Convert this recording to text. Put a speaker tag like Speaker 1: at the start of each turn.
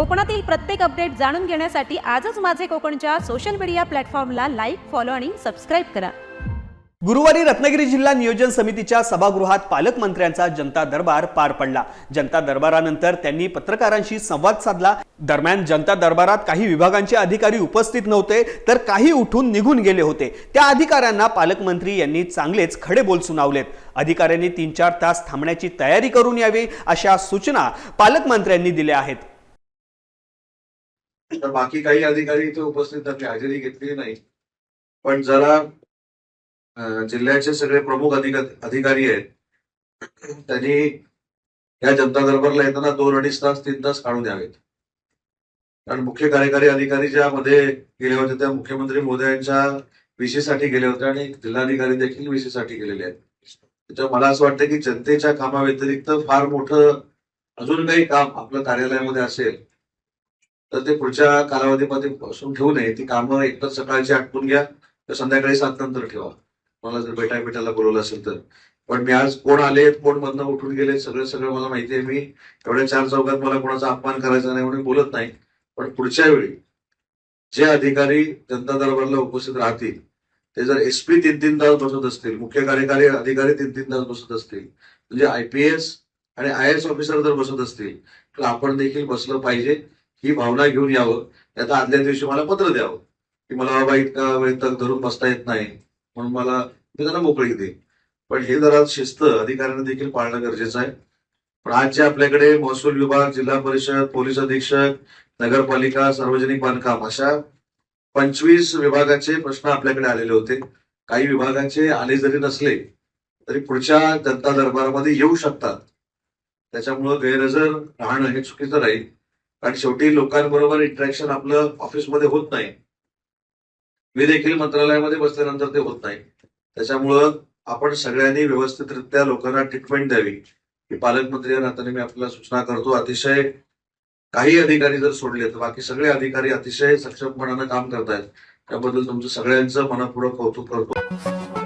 Speaker 1: कोकणातील प्रत्येक अपडेट जाणून घेण्यासाठी आजच माझे कोकणच्या सोशल मीडिया प्लॅटफॉर्मला लाईक फॉलो आणि सबस्क्राईब करा.
Speaker 2: गुरुवारी रत्नागिरी जिल्हा नियोजन समितीच्या सभागृहात पालकमंत्र्यांचा जनता दरबार पार पडला. जनता दरबारानंतर त्यांनी पत्रकारांशी संवाद साधला. दरम्यान जनता दरबारात काही विभागांचे अधिकारी उपस्थित नव्हते तर काही उठून निघून गेले होते. त्या अधिकाऱ्यांना पालकमंत्री यांनी चांगलेच खडे बोल सुनावलेत. अधिकाऱ्यांनी तीन चार तास थांबण्याची तयारी करून यावी अशा सूचना पालकमंत्र्यांनी दिल्या आहेत.
Speaker 3: तर बाकी काही अधिकारी इथे उपस्थित त्यांनी हजेरी घेतली नाही. पण जरा जिल्ह्याचे सगळे प्रमुख अधिकारी आहेत. त्यांनी या जनता दरबारला येताना दोन अडीच तास तीन तास काढून द्यावेत. कारण मुख्य कार्यकारी अधिकारी ज्यामध्ये गेले होते त्या मुख्यमंत्री मोदयांच्या विषयीसाठी गेले होते आणि जिल्हाधिकारी देखील विषयीसाठी गेलेले आहेत. त्याच्यामुळे मला असं वाटतं की जनतेच्या कामाव्यतिरिक्त फार मोठं अजून काही काम आपल्या कार्यालयामध्ये असेल तर ते पुढच्या कालावधीमध्ये बसून ठेवू नये. ती कामं एकतर सकाळची आटपून घ्या तर संध्याकाळी सात नंतर ठेवा. मला जर भेटाय भेटायला बोलवलं असेल तर. पण मी आज कोण आले कोण मधनं उठून गेले सगळं सगळं मला माहिती आहे. मी एवढ्या चार चौकात मला कोणाचा अपमान करायचा नाही म्हणून बोलत नाही. पण पुढच्या वेळी जे अधिकारी जनता दरबारला उपस्थित राहतील ते जर एस पी तीन तीन तास बसत असतील मुख्य कार्यकारी अधिकारी तीन तीन तास बसत असतील म्हणजे आयपीएस आणि आय एस ऑफिसर जर बसत असतील तर आपण देखील बसलं पाहिजे. ही भावना घेऊन यावं. त्याचा आदल्या दिवशी मला पत्र द्यावं. की मला बाबा इतका वेळ तक धरून बसता येत नाही. म्हणून मला मी त्यांना मोकळी देईन. पण हे जरा शिस्त अधिकाऱ्यांना देखील पाळणं गरजेचं आहे. पण आज जे आपल्याकडे महसूल विभाग जिल्हा परिषद पोलीस अधीक्षक नगरपालिका सार्वजनिक बांधकाम अशा पंचवीस विभागाचे प्रश्न आपल्याकडे आलेले होते. काही विभागाचे आले जरी नसले तरी पुढच्या जनता दरबारामध्ये येऊ शकतात. त्याच्यामुळं गैरहजर राहणं हे चुकीचं राहील. कारण शेवटी लोकांबरोबर इंटरॅक्शन आपलं ऑफिसमध्ये होत नाही. मी देखील मंत्रालयामध्ये बसल्यानंतर ते होत नाही. त्याच्यामुळं आपण सगळ्यांनी व्यवस्थितरित्या लोकांना ट्रीटमेंट द्यावी. ही पालकमंत्री या नात्याने मी आपल्याला सूचना करतो. अतिशय काही अधिकारी जर सोडले तर बाकी सगळे अधिकारी अतिशय सक्षमपणानं काम करतायत. त्याबद्दल तुमचं सगळ्यांचं मनपूर्वक कौतुक करतो.